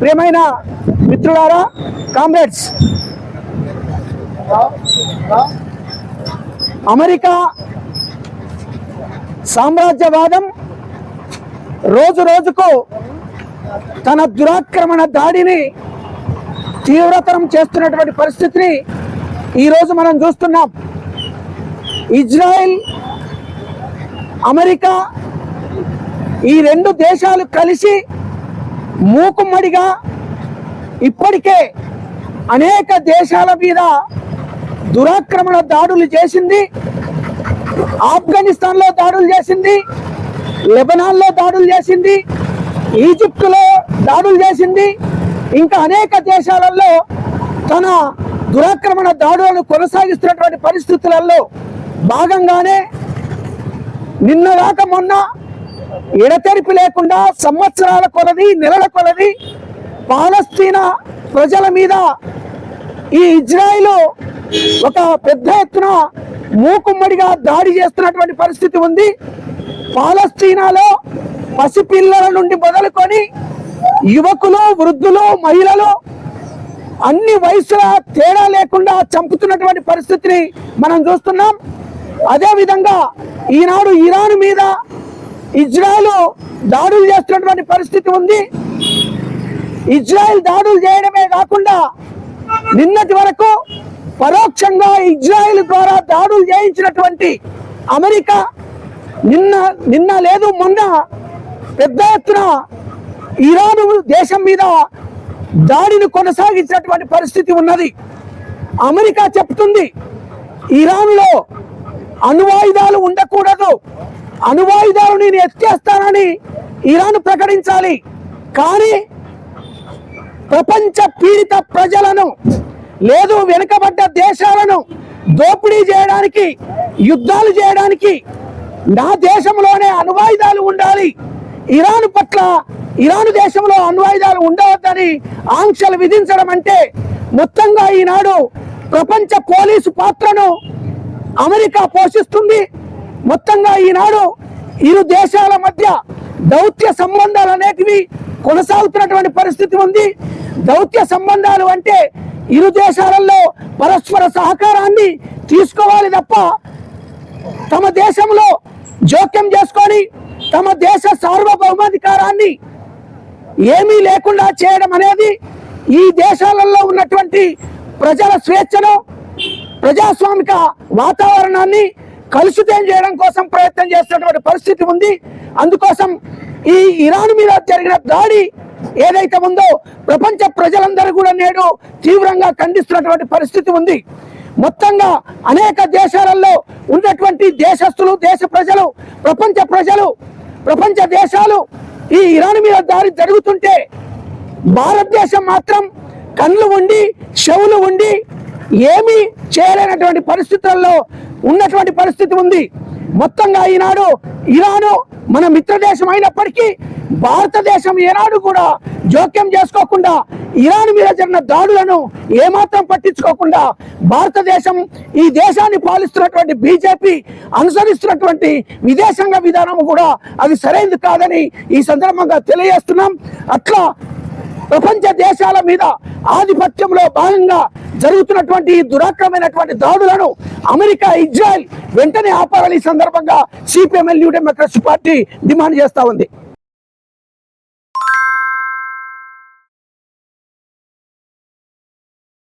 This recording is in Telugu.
ప్రియమైన మిత్రులారా కామ్రేడ్స్! అమెరికా సామ్రాజ్యవాదం రోజు రోజుకు తన దురాక్రమణ దాడిని తీవ్రతరం చేస్తున్నటువంటి పరిస్థితిని ఈరోజు మనం చూస్తున్నాం. ఇజ్రాయెల్ అమెరికా ఈ రెండు దేశాలు కలిసి మూకుమ్మడిగా ఇప్పటికే అనేక దేశాల మీద దురాక్రమణ దాడులు చేసింది. ఆఫ్ఘనిస్తాన్లో దాడులు చేసింది. లెబనాన్లో దాడులు చేసింది. ఈజిప్టులో దాడులు చేసింది. ఇంకా అనేక దేశాలలో తన దురాక్రమణ దాడులను కొనసాగిస్తున్నటువంటి పరిస్థితులలో భాగంగానే నిన్న నిన్నగాక మొన్న ఎడతెరిపి లేకుండా సంవత్సరాల కొలది నెలల కొలది పాలస్తీనా ప్రజల మీద ఈ ఇజ్రాయిల్ ఒక పెద్ద ఎత్తున మూకుమ్మడిగా దాడి చేస్తున్నటువంటి పరిస్థితి ఉంది. పాలస్తీనాలో పసిపిల్లల నుండి మొదలుకొని యువకులు వృద్ధులు మహిళలు అన్ని వయసుల తేడా లేకుండా చంపుతున్నటువంటి పరిస్థితిని మనం చూస్తున్నాం. అదేవిధంగా ఈనాడు ఇరాన్ మీద ఇజ్రాయెల్ దాడులు చేస్తున్నటువంటి పరిస్థితి ఉంది. ఇజ్రాయెల్ దాడులు చేయడమే కాకుండా నిన్నటి వరకు పరోక్షంగా ఇజ్రాయెల్ ద్వారా దాడులు చేయించినటువంటి అమెరికా నిన్న నిన్న లేదు మొన్న పెద్ద ఎత్తున ఇరాను దేశం మీద దాడిని కొనసాగించినటువంటి పరిస్థితి ఉన్నది. అమెరికా చెప్తుంది ఇరాన్లో అణువాయుధాలు ఉండకూడదు. అణువాయుధాలు నేను ఎత్తేస్తానని ఇరాన్ ప్రకటించాలి. కానీ ప్రపంచ పీడిత ప్రజలను లేదు వెనుకబడ్డ దేశాలను దోపిడీ చేయడానికి యుద్ధాలు చేయడానికి నా దేశంలోనే అణువాయుధాలు ఉండాలి. ఇరాన్ పట్ల ఇరాన్ దేశంలో అణ్వాయుధాలు ఉండవద్దని ఆంక్షలు విధించడం అంటే మొత్తంగా ఈనాడు ప్రపంచ పోలీసు పాత్రను అమెరికా పోషిస్తుంది. మొత్తంగా ఈనాడు ఇరు దేశాల మధ్య దౌత్య సంబంధాలు అనేటివి కొనసాగుతున్నటువంటి పరిస్థితి ఉంది. దౌత్య సంబంధాలు అంటే ఇరు దేశాలలో పరస్పర సహకారాన్ని తీసుకోవాలి తప్ప తమ దేశంలో జోక్యం చేసుకొని తమ దేశ సార్వభౌమాధికారాన్ని ఏమీ లేకుండా చేయడం అనేది ఈ దేశాలలో ఉన్నటువంటి ప్రజల స్వేచ్ఛను ప్రజాస్వామిక వాతావరణాన్ని కలుషితం చేయడం కోసం ప్రయత్నం చేస్తున్నటువంటి పరిస్థితి ఉంది. అందుకోసం ఈ ఇరాన్ మీద జరిగిన దాడి ఏదైతే ఉందో ప్రపంచ ప్రజలందరూ కూడా నేడు తీవ్రంగా ఖండిస్తున్నటువంటి పరిస్థితి ఉంది. మొత్తంగా అనేక దేశాలలో ఉన్నటువంటి దేశస్తులు దేశ ప్రజలు ప్రపంచ ప్రజలు ప్రపంచ దేశాలు ఈ ఇరాన్ మీద దాడి జరుగుతుంటే భారతదేశం మాత్రం కళ్ళు ఉండి చెవులు ఉండి ఏమీ చేయలేనటువంటి పరిస్థితుల్లో ఉన్నటువంటి పరిస్థితి ఉంది. మొత్తంగా ఈనాడు ఇరాను మన మిత్రదేశం అయినప్పటికీ భారతదేశం ఏనాడు కూడా జోక్యం చేసుకోకుండా ఇరాన్ మీద జరిగిన దాడులను ఏమాత్రం పట్టించుకోకుండా భారతదేశం ఈ దేశాన్ని పాలిస్తున్నటువంటి బీజేపీ అనుసరిస్తున్నటువంటి విదేశాంగ విధానం కూడా అది సరైనది కాదని ఈ సందర్భంగా తెలియజేస్తున్నాం. అట్లా ప్రపంచ దేశాల మీద ఆధిపత్యంలో భాగంగా జరుగుతున్నటువంటి ఈ దురాక్రమైనటువంటి దాడులను అమెరికా ఇజ్రాయెల్ వెంటనే ఆపాలని ఈ సందర్భంగా CPML New Democracy party demand చేస్తా ఉంది.